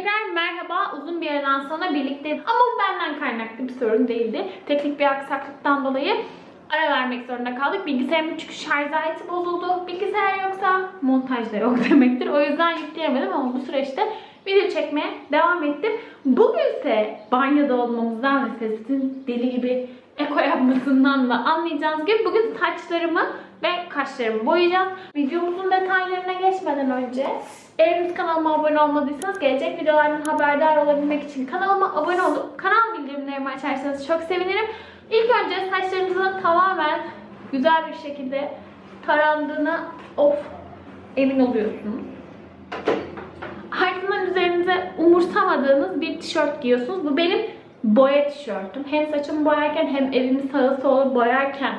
Tekrar merhaba. Uzun bir aradan sonra birlikte ama bu benden kaynaklı bir sorun değildi. Teknik bir aksaklıktan dolayı ara vermek zorunda kaldık. Bilgisayarımın çünkü şarj aleti bozuldu. Bilgisayar yoksa montaj da yok demektir. O yüzden yükleyemedim ama bu süreçte video çekmeye devam ettim. Bugünse banyoda olmamızdan ve sesin deli gibi eko yapmasından da anlayacağınız gibi bugün saçlarımı ve kaşlarımı boyayacağız. Videomuzun detaylarına geçmeden önce eğer kanalıma abone olmadıysanız gelecek videolardan haberdar olabilmek için kanalıma abone olup kanal bildirimlerimi açarsanız çok sevinirim. İlk önce saçlarınızın tamamen güzel bir şekilde tarandığına of emin oluyorsunuz. Ardından üzerinize umursamadığınız bir tişört giyiyorsunuz. Bu benim boya tişörtüm. Hem saçımı boyarken hem evimi sağa sola boyarken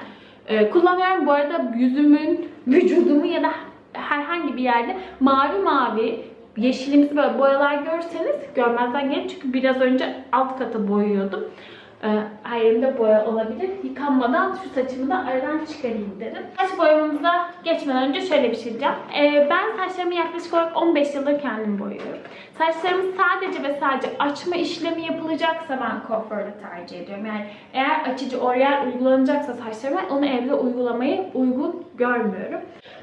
e, kullanıyorum. Bu arada yüzümün, vücudumu ya da herhangi bir yerde mavi mavi yeşilimsi böyle boyalar görseniz görmezden gelin. Çünkü biraz önce alt katı boyuyordum. Ee, her yerimde boya olabilir. Yıkanmadan şu saçımı da aradan çıkarayım dedim. Saç boyamamıza geçmeden önce şöyle bir şey diyeceğim. Ee, ben saçlarımı yaklaşık olarak 15 yıldır kendim boyuyorum. Saçlarımı sadece ve sadece açma işlemi yapılacaksa ben kuaförde tercih ediyorum. Yani eğer açıcı oryal uygulanacaksa saçlarıma onu evde uygulamayı uygun görmüyorum.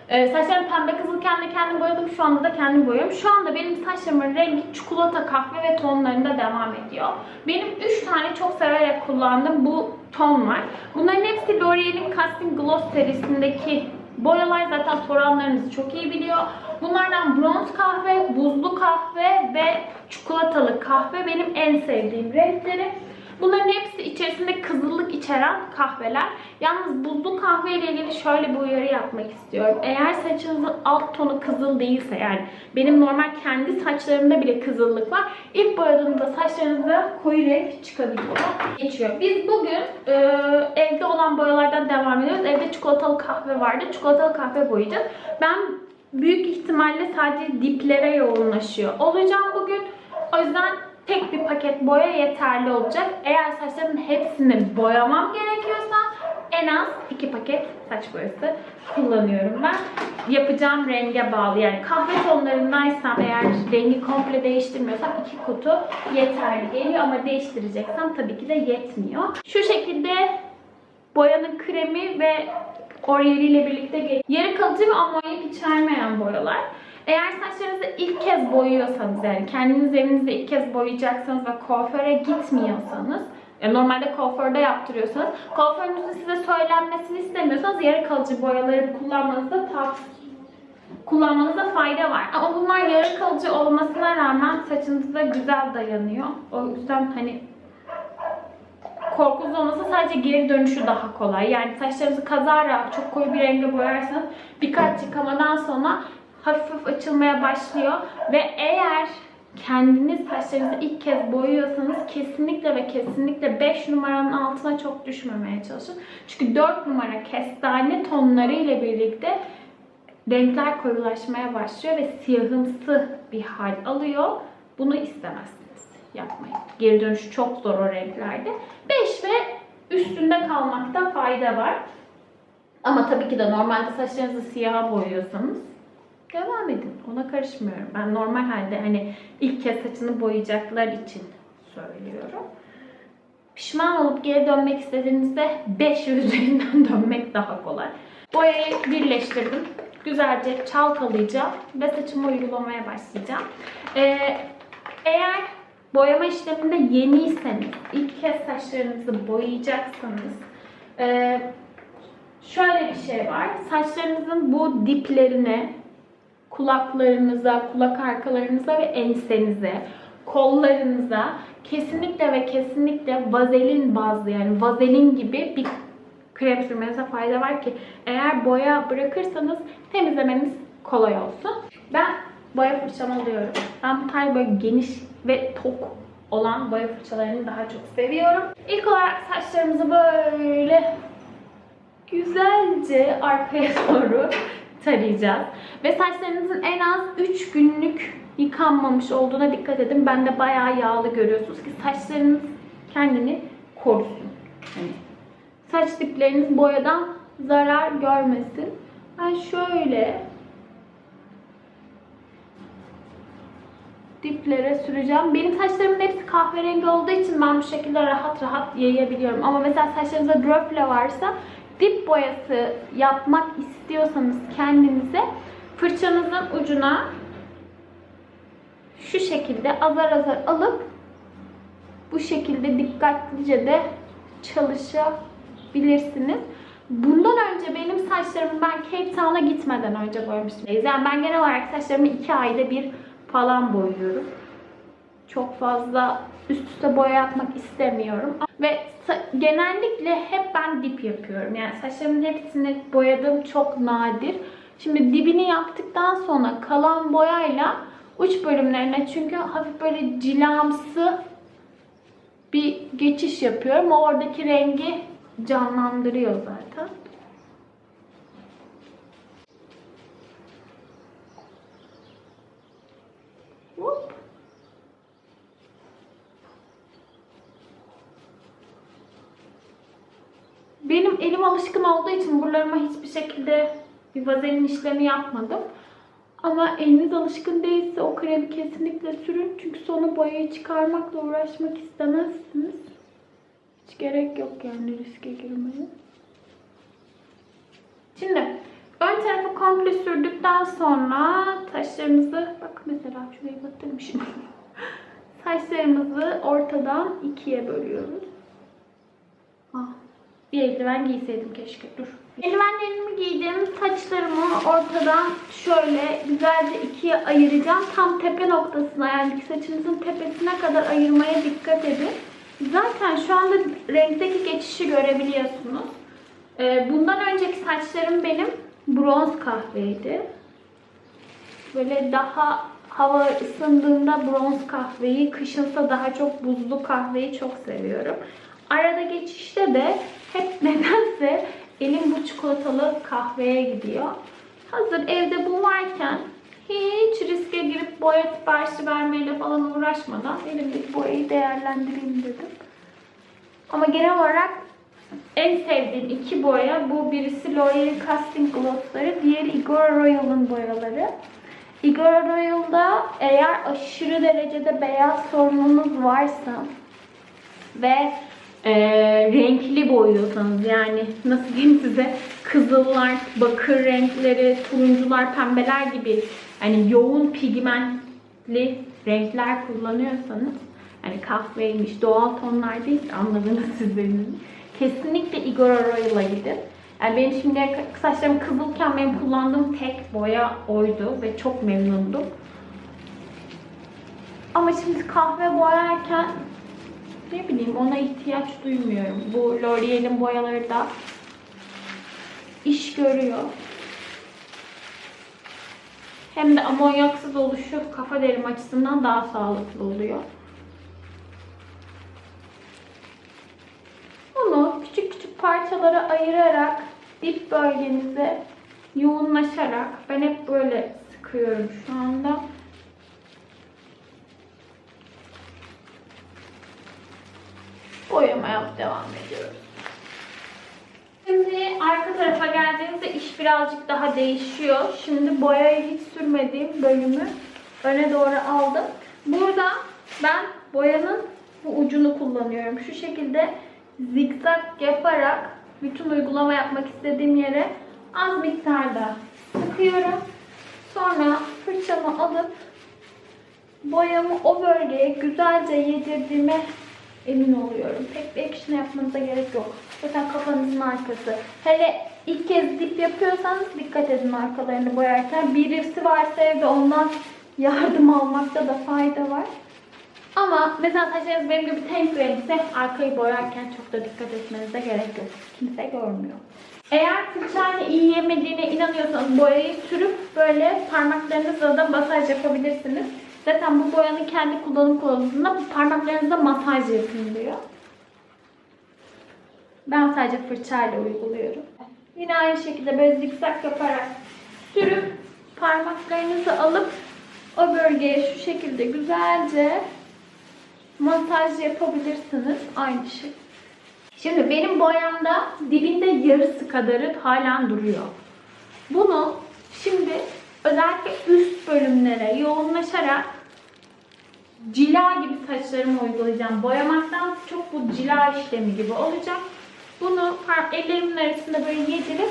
Ee, saçlarım pembe kızılken de kendim boyadım. Şu anda da kendim boyuyorum. Şu anda benim saçlarımın rengi çikolata, kahve ve tonlarında devam ediyor. Benim 3 tane çok severek kullandığım bu ton var. Bunların hepsi L'Oreal'in Casting Gloss serisindeki boyalar. Zaten soranlarınız çok iyi biliyor. Bunlardan bronz kahve, buzlu kahve ve çikolatalı kahve benim en sevdiğim renkleri. Bunların hepsi içerisinde kızıllık içeren kahveler. Yalnız buzlu kahve ile ilgili şöyle bir uyarı yapmak istiyorum. Eğer saçınızın alt tonu kızıl değilse yani benim normal kendi saçlarımda bile kızıllık var. İlk boyadığınızda saçlarınızda koyu renk çıkabiliyor. Geçiyor. Biz bugün e, evde olan boyalardan devam ediyoruz. Evde çikolatalı kahve vardı. Çikolatalı kahve boyayacağız. Ben büyük ihtimalle sadece diplere yoğunlaşıyor olacağım bugün. O yüzden tek bir paket boya yeterli olacak. Eğer saçlarımın hepsini boyamam gerekiyorsa en az iki paket saç boyası kullanıyorum ben. Yapacağım renge bağlı. Yani kahve tonlarındaysam eğer rengi komple değiştirmiyorsam iki kutu yeterli geliyor ama değiştireceksem tabii ki de yetmiyor. Şu şekilde boyanın kremi ve oryaliyle birlikte geliyor. Yarı kalıcı ve amonyak içermeyen boyalar. Eğer saçlarınızı ilk kez boyuyorsanız yani kendiniz evinizde ilk kez boyayacaksanız ve kuaföre gitmiyorsanız yani normalde kuaförde yaptırıyorsanız kuaförünüzün size söylenmesini istemiyorsanız yarı kalıcı boyaları kullanmanızda tavsiye kullanmanızda fayda var. Ama bunlar yarı kalıcı olmasına rağmen saçınıza güzel dayanıyor. O yüzden hani korkunuz olmasa sadece geri dönüşü daha kolay. Yani saçlarınızı kazara çok koyu bir renge boyarsanız birkaç yıkamadan sonra hafif hafif açılmaya başlıyor. Ve eğer kendiniz saçlarınızı ilk kez boyuyorsanız kesinlikle ve kesinlikle 5 numaranın altına çok düşmemeye çalışın. Çünkü 4 numara kestane tonları ile birlikte renkler koyulaşmaya başlıyor ve siyahımsı bir hal alıyor. Bunu istemezsiniz. Yapmayın. Geri dönüşü çok zor o renklerde. 5 ve üstünde kalmakta fayda var. Ama tabii ki de normalde saçlarınızı siyaha boyuyorsanız devam edin. Ona karışmıyorum. Ben normal halde hani ilk kez saçını boyayacaklar için söylüyorum. Pişman olup geri dönmek istediğinizde 5 üzerinden dönmek daha kolay. Boyayı birleştirdim. Güzelce çalkalayacağım ve saçımı uygulamaya başlayacağım. Ee, eğer boyama işleminde yeniyseniz, ilk kez saçlarınızı boyayacaksanız e, şöyle bir şey var. Saçlarınızın bu diplerine kulaklarınıza, kulak arkalarınıza ve ensenize, kollarınıza kesinlikle ve kesinlikle vazelin bazlı yani vazelin gibi bir krem sürmenize fayda var ki eğer boya bırakırsanız temizlemeniz kolay olsun. Ben boya fırçamı alıyorum. Ben bu tarz böyle geniş ve tok olan boya fırçalarını daha çok seviyorum. İlk olarak saçlarımızı böyle güzelce arkaya doğru tarayacağız. Ve saçlarınızın en az 3 günlük yıkanmamış olduğuna dikkat edin. Ben de bayağı yağlı görüyorsunuz ki saçlarınız kendini korusun. Yani saç dipleriniz boyadan zarar görmesin. Ben şöyle diplere süreceğim. Benim saçlarımın hepsi kahverengi olduğu için ben bu şekilde rahat rahat yayabiliyorum. Ama mesela saçlarınızda röfle varsa dip boyası yapmak istiyorsanız kendinize fırçanızın ucuna şu şekilde azar azar alıp bu şekilde dikkatlice de çalışabilirsiniz. Bundan önce benim saçlarımı ben Cape Town'a gitmeden önce boyamıştım. Yani ben genel olarak saçlarımı iki ayda bir falan boyuyorum. Çok fazla üst üste boya yapmak istemiyorum. Ve genellikle hep ben dip yapıyorum. Yani saçlarımın hepsini boyadığım çok nadir. Şimdi dibini yaptıktan sonra kalan boyayla uç bölümlerine çünkü hafif böyle cilamsı bir geçiş yapıyorum. O oradaki rengi canlandırıyor zaten. Elim alışkın olduğu için buralarıma hiçbir şekilde bir vazelin işlemi yapmadım. Ama eliniz alışkın değilse o kremi kesinlikle sürün. Çünkü sonra boyayı çıkarmakla uğraşmak istemezsiniz. Hiç gerek yok yani riske girmeye. Şimdi ön tarafı komple sürdükten sonra taşlarımızı bak mesela şurayı batırmışım. Saçlarımızı ortadan ikiye bölüyoruz. Bir eldiven giyseydim keşke. Dur. Eldivenlerimi giydim. Saçlarımı ortadan şöyle güzelce ikiye ayıracağım. Tam tepe noktasına yani saçınızın tepesine kadar ayırmaya dikkat edin. Zaten şu anda renkteki geçişi görebiliyorsunuz. Ee, bundan önceki saçlarım benim bronz kahveydi. Böyle daha hava ısındığında bronz kahveyi, kışınsa daha çok buzlu kahveyi çok seviyorum. Arada geçişte de hep nedense elim bu çikolatalı kahveye gidiyor. Hazır evde bu varken hiç riske girip boya siparişi vermeyle falan uğraşmadan elimdeki boyayı değerlendireyim dedim. Ama genel olarak en sevdiğim iki boya bu birisi L'Oreal Casting Gloss'ları, diğeri Igor Royal'ın boyaları. Igor Royal'da eğer aşırı derecede beyaz sorununuz varsa ve e, renkli boyuyorsanız yani nasıl diyeyim size kızıllar, bakır renkleri, turuncular, pembeler gibi hani yoğun pigmentli renkler kullanıyorsanız hani kahveymiş, doğal tonlar değil anladınız siz benim. Kesinlikle Igor Royal'a gidin. Yani benim şimdi saçlarım kızılken benim kullandığım tek boya oydu ve çok memnundum. Ama şimdi kahve boyarken ne bileyim ona ihtiyaç duymuyorum. Bu L'Oreal'in boyaları da iş görüyor. Hem de amonyaksız oluşu kafa derim açısından daha sağlıklı oluyor. Bunu küçük küçük parçalara ayırarak dip bölgenize yoğunlaşarak ben hep böyle sıkıyorum şu anda. Boyamaya devam ediyoruz. Şimdi arka tarafa geldiğimizde iş birazcık daha değişiyor. Şimdi boyayı hiç sürmediğim bölümü öne doğru aldım. Burada ben boyanın bu ucunu kullanıyorum. Şu şekilde zikzak yaparak bütün uygulama yapmak istediğim yere az miktarda sıkıyorum. Sonra fırçamı alıp boyamı o bölgeye güzelce yedirdiğime emin oluyorum. Pek bir action yapmanıza gerek yok. Zaten kafanızın arkası. Hele ilk kez dip yapıyorsanız dikkat edin arkalarını boyarken. Birisi varsa evde ondan yardım almakta da fayda var. Ama mesela saçlarınız benim gibi tenk renkse arkayı boyarken çok da dikkat etmenize gerek yok. Kimse görmüyor. Eğer fırçayla iyi yemediğine inanıyorsanız boyayı sürüp böyle parmaklarınızla da masaj yapabilirsiniz. Zaten bu boyanın kendi kullanım kılavuzunda parmaklarınızda masaj yapın diyor. Ben sadece fırçayla uyguluyorum. Yine aynı şekilde böyle zikzak yaparak sürüp parmaklarınızı alıp o bölgeye şu şekilde güzelce masaj yapabilirsiniz. Aynı şey. Şimdi benim boyamda dibinde yarısı kadarı halen duruyor. Bunu şimdi özellikle üst bölümlere yoğunlaşarak cila gibi saçlarımı uygulayacağım. Boyamaktan çok bu cila işlemi gibi olacak. Bunu ellerimin arasında böyle yedirip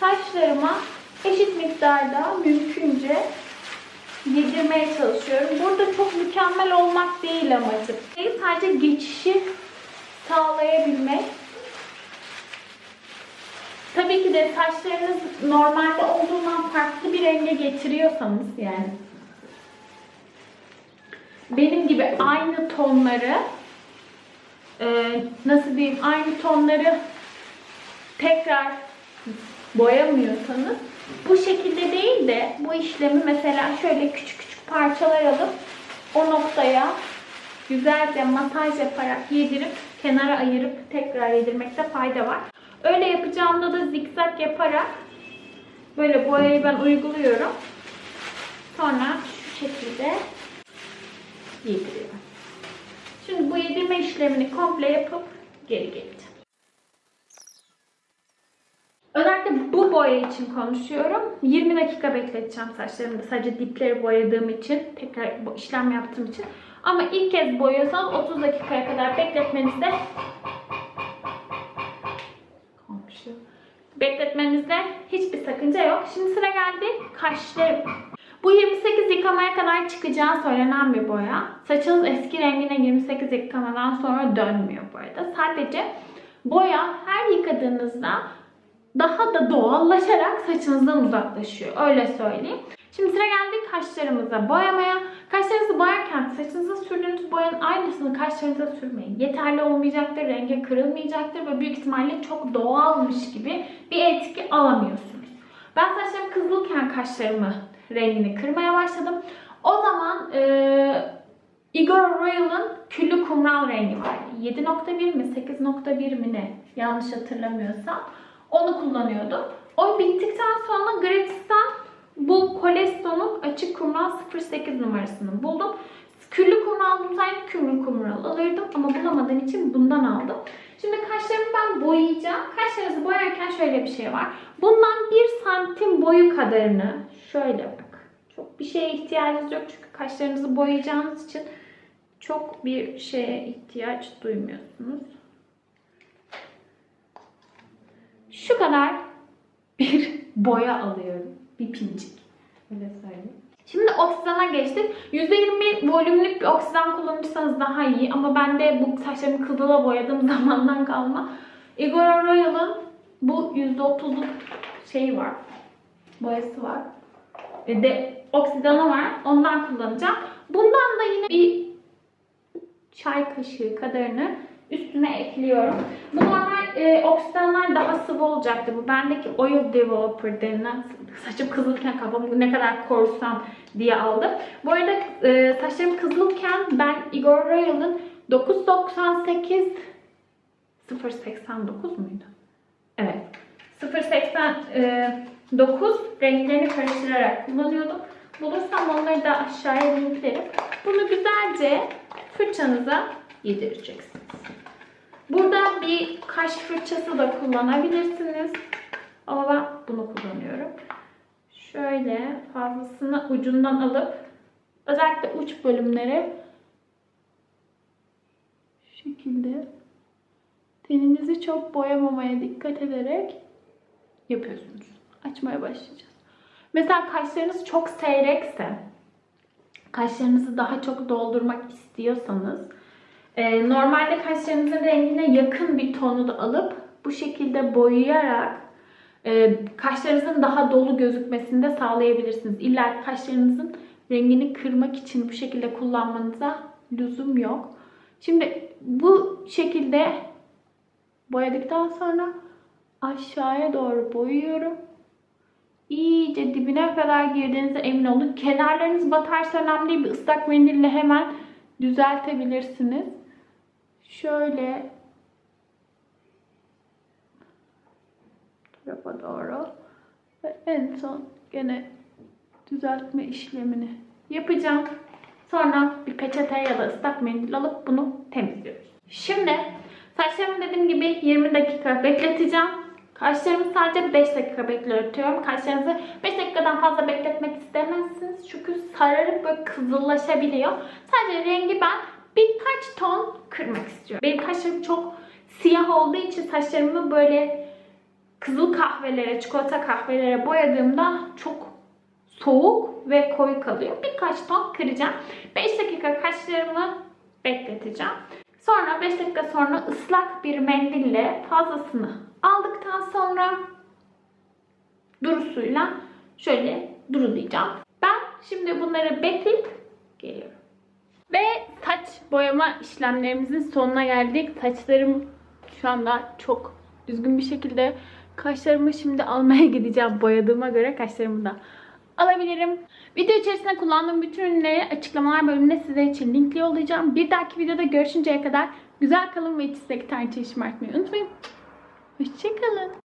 saçlarıma eşit miktarda mümkünce yedirmeye çalışıyorum. Burada çok mükemmel olmak değil amacım. Sadece geçişi sağlayabilmek. Tabii ki de saçlarınız normalde olduğundan farklı bir renge getiriyorsanız yani benim gibi aynı tonları e, nasıl diyeyim aynı tonları tekrar boyamıyorsanız bu şekilde değil de bu işlemi mesela şöyle küçük küçük parçalar alıp o noktaya güzelce masaj yaparak yedirip kenara ayırıp tekrar yedirmekte fayda var. Öyle yapacağımda da zikzak yaparak böyle boyayı ben uyguluyorum. Sonra şu şekilde yediriyorum. Şimdi bu yedirme işlemini komple yapıp geri geleceğim. Özellikle bu boya için konuşuyorum. 20 dakika bekleteceğim saçlarımda. Sadece dipleri boyadığım için, tekrar işlem yaptığım için. Ama ilk kez boyuyorsanız 30 dakikaya kadar bekletmenizde Bekletmenizde hiçbir sakınca yok. Şimdi sıra geldi kaşlarım. Bu 28 yıkamaya kadar çıkacağı söylenen bir boya. Saçınız eski rengine 28 yıkamadan sonra dönmüyor bu arada. Sadece boya her yıkadığınızda daha da doğallaşarak saçınızdan uzaklaşıyor. Öyle söyleyeyim. Şimdi sıra geldi kaşlarımıza boyamaya. Kaşlarınızı boyarken saçınıza sürdüğünüz boyanın aynısını kaşlarınıza sürmeyin. Yeterli olmayacaktır, rengi kırılmayacaktır ve büyük ihtimalle çok doğalmış gibi bir etki alamıyorsunuz. Ben saçlarım kızılken kaşlarımı rengini kırmaya başladım. O zaman e, Igor Royal'ın küllü kumral rengi var. 7.1 mi 8.1 mi ne yanlış hatırlamıyorsam. Onu kullanıyordum. O bittikten sonra Gratis'ten bu Colesto'nun açık kumral 08 numarasını buldum. Küllü kumral bulsaydım küllü kumral alırdım ama bulamadığım için bundan aldım. Şimdi kaşlarımı ben boyayacağım. Kaşlarınızı boyarken şöyle bir şey var. Bundan 1 santim boyu kadarını şöyle bak. Çok bir şeye ihtiyacınız yok çünkü kaşlarınızı boyayacağınız için çok bir şeye ihtiyaç duymuyorsunuz. Şu kadar bir boya alıyorum. Bir pincik. Öyle söyleyeyim. Şimdi oksidana geçtik. %20 volümlük bir oksidan kullanırsanız daha iyi. Ama ben de bu saçlarımı kızıla boyadığım zamandan kalma. Igor Royal'ın bu %30'luk şeyi var. Boyası var. Ve de oksidanı var. Ondan kullanacağım. Bundan da yine bir çay kaşığı kadarını üstüne ekliyorum. Bu normal e, oksidanlar daha sıvı olacaktı. Bu bendeki oil developer denilen saçım kızılken kafamı ne kadar korusam diye aldım. Bu arada e, saçlarım kızılken ben Igor Royal'ın 998 089 muydu? Evet. 089 renklerini karıştırarak kullanıyordum. Bulursam onları da aşağıya linklerim. Bunu güzelce fırçanıza yedireceksiniz. Bir kaş fırçası da kullanabilirsiniz. Ama ben bunu kullanıyorum. Şöyle fazlasını ucundan alıp özellikle uç bölümleri şu şekilde teninizi çok boyamamaya dikkat ederek yapıyorsunuz. Açmaya başlayacağız. Mesela kaşlarınız çok seyrekse, kaşlarınızı daha çok doldurmak istiyorsanız ee, normalde kaşlarınızın rengine yakın bir tonu da alıp bu şekilde boyayarak e, kaşlarınızın daha dolu gözükmesini de sağlayabilirsiniz. İlla kaşlarınızın rengini kırmak için bu şekilde kullanmanıza lüzum yok. Şimdi bu şekilde boyadıktan sonra aşağıya doğru boyuyorum. İyice dibine kadar girdiğinize emin olun. Kenarlarınız batarsa önemli. Bir ıslak mendille hemen düzeltebilirsiniz. Şöyle tarafa doğru ve en son gene düzeltme işlemini yapacağım. Sonra bir peçete ya da ıslak mendil alıp bunu temizliyoruz. Şimdi saçlarımı dediğim gibi 20 dakika bekleteceğim. Kaşlarımı sadece 5 dakika bekletiyorum. Kaşlarınızı 5 dakikadan fazla bekletmek istemezsiniz. Çünkü sararıp böyle kızıllaşabiliyor. Sadece rengi ben birkaç ton kırmak istiyorum. Benim kaşlarım çok siyah olduğu için saçlarımı böyle kızıl kahvelere, çikolata kahvelere boyadığımda çok soğuk ve koyu kalıyor. Birkaç ton kıracağım. 5 dakika kaşlarımı bekleteceğim. Sonra 5 dakika sonra ıslak bir mendille fazlasını aldıktan sonra durusuyla şöyle durulayacağım. Ben şimdi bunları bekleyip geliyorum. Ve saç boyama işlemlerimizin sonuna geldik. Saçlarım şu anda çok düzgün bir şekilde kaşlarımı şimdi almaya gideceğim boyadığıma göre kaşlarımı da alabilirim. Video içerisinde kullandığım bütün ürünleri açıklamalar bölümünde size için linkli yollayacağım. Bir dahaki videoda görüşünceye kadar güzel kalın ve içinizdeki tarçıyı şımartmayı unutmayın. Hoşçakalın.